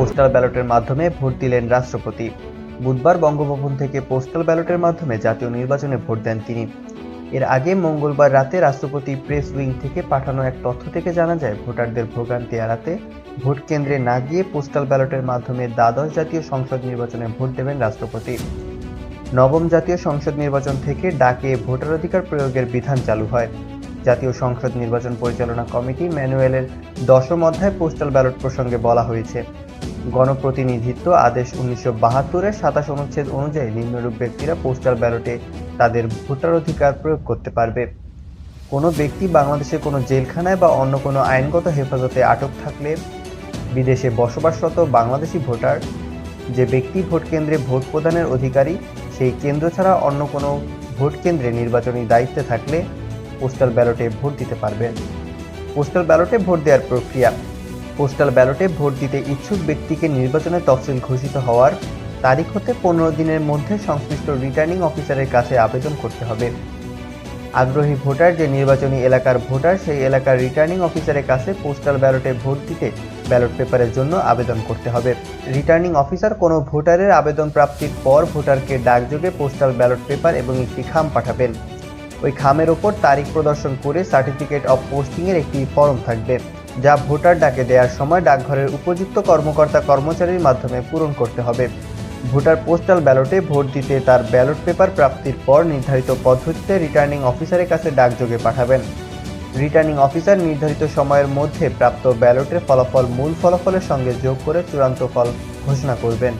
Postal ব্যালটের মাধ্যমে vote দিলেন রাষ্ট্রপতি। বুধবার বঙ্গভবন থেকে পোস্টাল ব্যালটের মাধ্যমে জাতীয় নির্বাচনে ভোট দেন তিনি। এর আগে মঙ্গলবার রাতে রাষ্ট্রপতি প্রেস উইং থেকে পাঠানো এক তথ্য থেকে জানা যায়, ভোটারদের ভোগান্তি এড়াতে ভোট কেন্দ্রে না গিয়ে পোস্টাল ব্যালটের মাধ্যমে দ্বাদশ জাতীয় সংসদ নির্বাচনে ভোট দেবেন রাষ্ট্রপতি। নবম জাতীয় সংসদ নির্বাচন থেকে ডাকে ভোটার অধিকার প্রয়োগের বিধান চালু হয়। জাতীয় সংসদ নির্বাচন পরিচালনা কমিটি ম্যানুয়ালের দশম অধ্যায় পোস্টাল ব্যালট প্রসঙ্গে বলা হয়েছে। গণপ্রতিনিধিত্ব আদেশ উনিশশো বাহাত্তরের সাতাশ অনুচ্ছেদ অনুযায়ী নিম্নরূপ ব্যক্তিরা পোস্টাল ব্যালটে তাদের ভোটাধিকার প্রয়োগ করতে পারবে। কোনো ব্যক্তি বাংলাদেশের কোনো জেলখানায় বা অন্য কোনো আইনগত হেফাজতে আটক থাকলে বিদেশে বসবাসরত বাংলাদেশি ভোটার, যে ব্যক্তি ভোট কেন্দ্রে ভোট প্রদানের অধিকারী, সেই কেন্দ্র ছাড়া অন্য কোনো ভোট কেন্দ্রে নির্বাচনী দায়িত্বে থাকলে পোস্টাল ব্যালটে ভোট দিতে পারবেন। পোস্টাল ব্যালটে ভোট দেওয়ার প্রক্রিয়া। পোস্টাল ব্যালটে ভোট দিতে ইচ্ছুক ব্যক্তিকে নির্বাচনের তফসিল ঘোষিত হওয়ার তারিখ হতে পনেরো দিনের মধ্যে সংশ্লিষ্ট রিটার্নিং অফিসারের কাছে আবেদন করতে হবে। আগ্রহী ভোটার যে নির্বাচনী এলাকার ভোটার, সেই এলাকার রিটার্নিং অফিসারের কাছে পোস্টাল ব্যালটে ভোট দিতে ব্যালট পেপারের জন্য আবেদন করতে হবে। রিটার্নিং অফিসার কোনো ভোটারের আবেদন প্রাপ্তির পর ভোটারকে ডাকযোগে পোস্টাল ব্যালট পেপার এবং একটি খাম পাঠাবেন। ওই খামের ওপর তারিখ প্রদর্শন করে সার্টিফিকেট অফ পোস্টিংয়ের একটি ফর্ম থাকবে, যা ভোটার ডাকে দেওয়ার সময় ডাকঘরের উপযুক্ত কর্মকর্তা কর্মচারীর মাধ্যমে পূরণ করতে হবে। ভোটার পোস্টাল ব্যালটে ভোট দিতে তার ব্যালট পেপার প্রাপ্তির পর নির্ধারিত পদ্ধতিতে রিটার্নিং অফিসারের কাছে ডাকযোগে পাঠাবেন। রিটার্নিং অফিসার নির্ধারিত সময়ের মধ্যে প্রাপ্ত ব্যালটের ফলাফল মূল ফলাফলের সঙ্গে যোগ করে চূড়ান্ত ফল ঘোষণা করবেন।